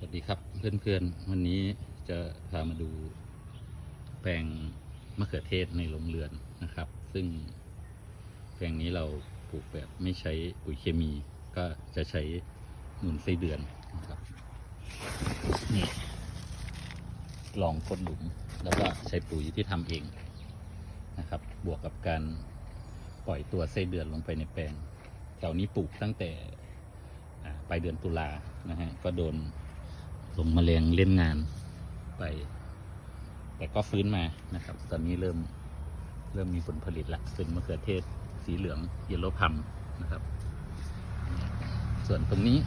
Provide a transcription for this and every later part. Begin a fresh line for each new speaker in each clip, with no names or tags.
สวัสดีครับเพื่อนๆ วันนี้จะพามาดูแปลงมะเขือเทศในโรงเรือนนะครับ ซึ่งแปลงนี้เราปลูกแบบไม่ใช้ปุ๋ยเคมี ก็จะใช้มูลไส้เดือนนะครับนี่ลองกดหลุมแล้วก็ใช้ปุ๋ยที่ทำเองนะครับ บวกกับการปล่อยตัวไส้เดือนลงไปในแปลงแถวนี้ปลูกตั้งแต่ปลายเดือนตุลานะฮะก็โดน ลงมแมลงเล่นงานไป แต่ก็ฟื้นมานะครับ ตอนนี้เริ่มเริ่มมีผลผลิตละเป็นมะเขือเทศสีเหลืองเยลโลพัมนะครับ ส่วนตรงนี้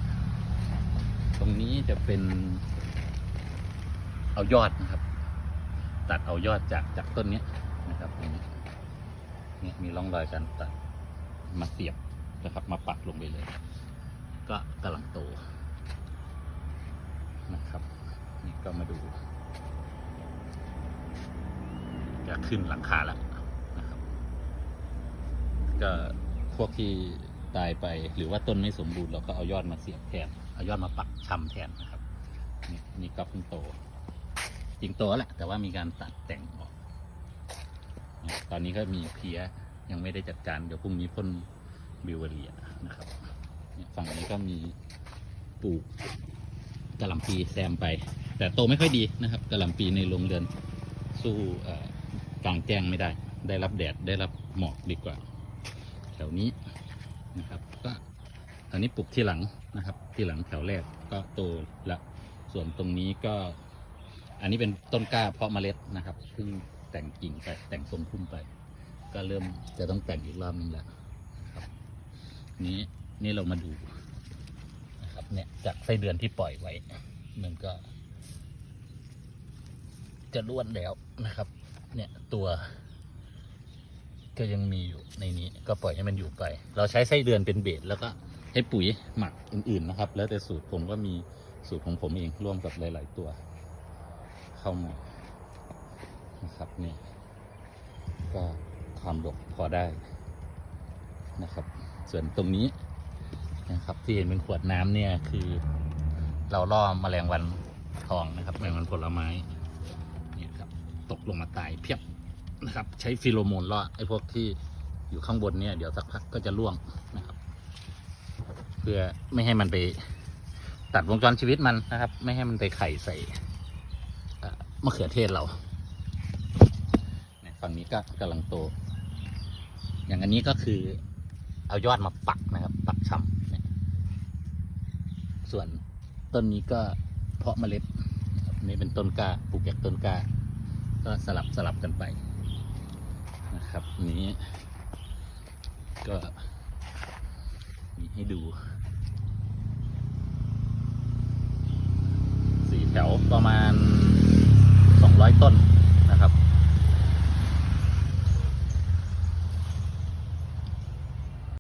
ตรงนี้จะเป็น เอายอดนะครับ ตัดเอายอดจากจากต้นนี้นะครับตรงนี้เนี่ยมีร่องรอยการตัดมาเสียบนะครับ มาปักลงไปเลย ก็กำลังโตนะครับ นี่ก็มาดูจะ ขึ้นหลังคาแล้วนะครับ ก็พวกที่ตายไปหรือว่าต้นไม่สมบูรณ์เราก็เอายอดมาเสียบแทน เอายอดมาปักชำแทนนะครับ นี่นี่ก็เพิ่งโตจริงโตแล้วแหละ แต่ว่ามีการตัดแต่งออก ตอนนี้ก็มีเพี้ยยังไม่ได้จัดการเดี๋ยวพรุ่งนี้พ่นบิวเวอรียนะครับฝั่งนี้ก็มีปลูกกระหล่ำปีแซมไป แต่โตไม่ค่อยดีนะครับกระหล่ำปีในโรงเรือนสู้เอางแจ้งไม่ได้ ได้รับแดดได้รับหมอกดีกว่า แถวนี้นะครับ ก็แถวนี้ปลูกที่หลังนะครับ ที่หลังแถวแรกก็โตละส่วนตรงนี้ก็ อันนี้เป็นต้นกล้าเพาะเมล็ดนะครับเพิ่งแต่งกิ่งไปแต่งทรงพุ่มไป ก็เริ่มจะต้องแต่งอีกรอบนึงแล้วนะครับ นี้นี่เรามาดูนะครับ เนี่ยจากไส้เดือนที่ปล่อยไว้มันก็ จะล้วนแล้วนะครับ เนี่ยตัว ก็ยังมีอยู่ในนี้ก็ปล่อยให้มันอยู่ไป เราใช้ไส้เดือนเป็นเบสแล้วก็ให้ปุ๋ยหมักอื่น ๆ นะครับ แล้วแต่สูตรผมก็มีสูตรของผมเองร่วมกับหลาย ๆ ตัว เข้ามานะครับเนี่ยก็ความดกพอได้นะครับ ส่วนตรงนี้นะครับที่เห็นเป็นขวดน้ำเนี่ยคือ เราล่อแมลงวันทองนะครับแมลงวันผลไม้ ลงมาตายเพียบนะครับ ใช้ฟิโลโมนล่อไอ้พวกที่อยู่ข้างบนเนี่ยเดี๋ยวสักพักก็จะร่วงนะครับ เพื่อไม่ให้มันไปตัดวงจรชีวิตมันนะครับ ไม่ให้มันไปไข่ใส่มะเขือเทศเราเนี่ยฝั่งนี้ก็กำลังโต อย่างอันนี้ก็คือเอายอดมาปักนะครับ ปักชำส่วนต้นนี้ก็เพาะเมล็ดนี่เป็นต้นกาปลูกจากต้นกา ก็สลับสลับกันไปนะครับนี้ ก็มีให้ดูสี่แถวประมาณ